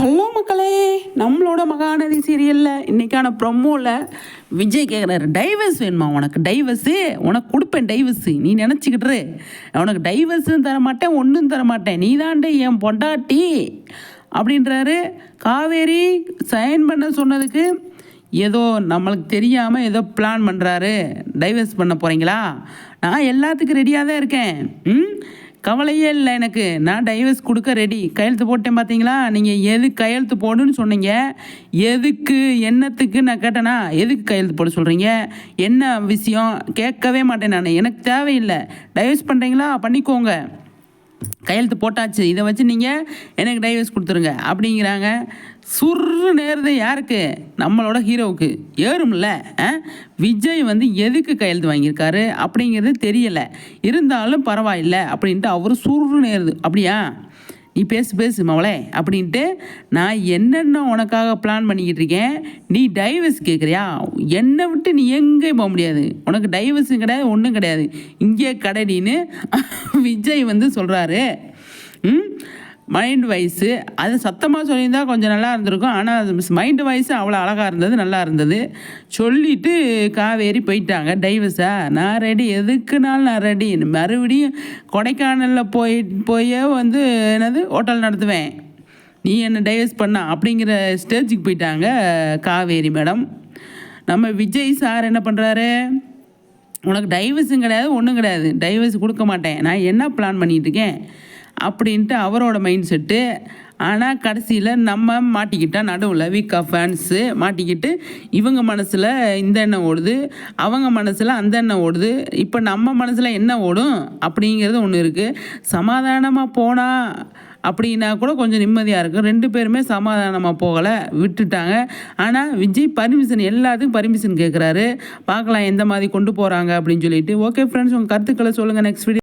Hello மக்களே நம்மளோட மகாநதி சீரியலில் இன்றைக்கான ப்ரொமோவில் விஜய் கேட்குறாரு டைவர்ஸ் வேணுமா உனக்கு? டைவர்ஸு உனக்கு கொடுப்பேன் டைவர்ஸு நீ நினச்சிக்கிட்டு உனக்கு டைவர்ஸும் தரமாட்டேன் ஒன்றும் தர மாட்டேன். நீ தாண்டே என் பொண்டாட்டி. அப்படின்றாரு. காவேரி சைன் பண்ண சொன்னதுக்கு ஏதோ நம்மளுக்கு தெரியாமல் ஏதோ பிளான் பண்ணுறாரு டைவர்ஸ் பண்ண போகிறீங்களா நான் எல்லாத்துக்கும் ரெடியாக தான் இருக்கேன். ம்? கவலையே இல்லை எனக்கு. நான் டைவர்ஸ் கொடுக்க ரெடி கையெழுத்து போட்டேன் பார்த்தீங்களா நீங்கள் எது கையெழுத்து போடுன்னு சொன்னீங்க? எதுக்கு என்னத்துக்கு நான் கேட்டேனா? எதுக்கு கையெழுத்து போட சொல்கிறீங்க என்ன விஷயம்? கேட்கவே மாட்டேன் நான். எனக்கு தேவையில்லை. டைவர்ஸ் பண்ணுறீங்களா பண்ணிக்கோங்க. கையெழுத்து போட்டாச்சு இதை வச்சு நீங்கள் எனக்கு டைவர்ஸ் கொடுத்துருங்க அப்படிங்கிறாங்க. சுர்ரு நேருது யாருக்கு? நம்மளோட ஹீரோவுக்கு ஏறும்ல ஆ? விஜய் வந்து எதுக்கு கையெழுத்து வாங்கியிருக்காரு அப்படிங்கிறது தெரியலை. இருந்தாலும் பரவாயில்லை அப்படின்ட்டு அவர் சுர்ரு நேருது. அப்படியா? நீ பேசு பேசு மவளே அப்படின்ட்டு நான் என்னென்ன உனக்காக பிளான் பண்ணிக்கிட்டு இருக்கேன் நீ டைவர்ஸ் கேட்குறியா என்னை விட்டு நீ எங்கேயும் போக முடியாது. உனக்கு டைவர்ஸும் கிடையாது ஒன்றும் கிடையாது. இங்கே கடைடின்னு விஜய் வந்து சொல்கிறாரு மைண்ட் வைஸு அது சத்தமாக சொல்லியிருந்தா கொஞ்சம் நல்லா இருந்திருக்கும். ஆனால் மைண்டு வைஸு அவ்வளோ அழகாக இருந்தது நல்லா இருந்தது. சொல்லிவிட்டு காவேரி போயிட்டாங்க. டைவர்ஸா நான் ரெடி எதுக்குனாலும் நான் ரெடி மறுபடியும் கொடைக்கானலில் போய் போயே வந்து என்னது? ஹோட்டல் நடத்துவேன். நீ என்ன டைவர்ஸ் பண்ண? அப்படிங்கிற ஸ்டேஜுக்கு போயிட்டாங்க காவேரி மேடம் நம்ம விஜய் சார் என்ன பண்ணுறாரு உனக்கு டைவர்ஸும் கிடையாது ஒன்றும் கிடையாது. டைவர்ஸ் கொடுக்க மாட்டேன். நான் என்ன பிளான் பண்ணிகிட்ருக்கேன் அப்படின்ட்டு அவரோட மைண்ட் செட்டு ஆனால் கடைசியில் நம்ம மாட்டிக்கிட்டால் நடுவில் வீக் ஆஃப் ஃபேன்ஸு மாட்டிக்கிட்டு இவங்க மனசில் இந்த எண்ணம் ஓடுது அவங்க மனசில் அந்த எண்ணம் ஓடுது இப்போ நம்ம மனசில் என்ன ஓடும் அப்படிங்கிறது ஒன்று இருக்குது சமாதானமாக போனால் அப்படின்னா கூட கொஞ்சம் நிம்மதியாக இருக்கும். ரெண்டு பேருமே சமாதானமாக போகலை விட்டுட்டாங்க. ஆனால் விஜய் பர்மிஷன் எல்லாத்துக்கும் பர்மிஷன் கேட்குறாரு பார்க்கலாம் எந்த மாதிரி கொண்டு போகிறாங்க அப்படின்னு சொல்லிட்டு. ஓகே ஃப்ரெண்ட்ஸ் உங்கள் கருத்துக்களை சொல்லுங்கள் நெக்ஸ்ட் வீடியோ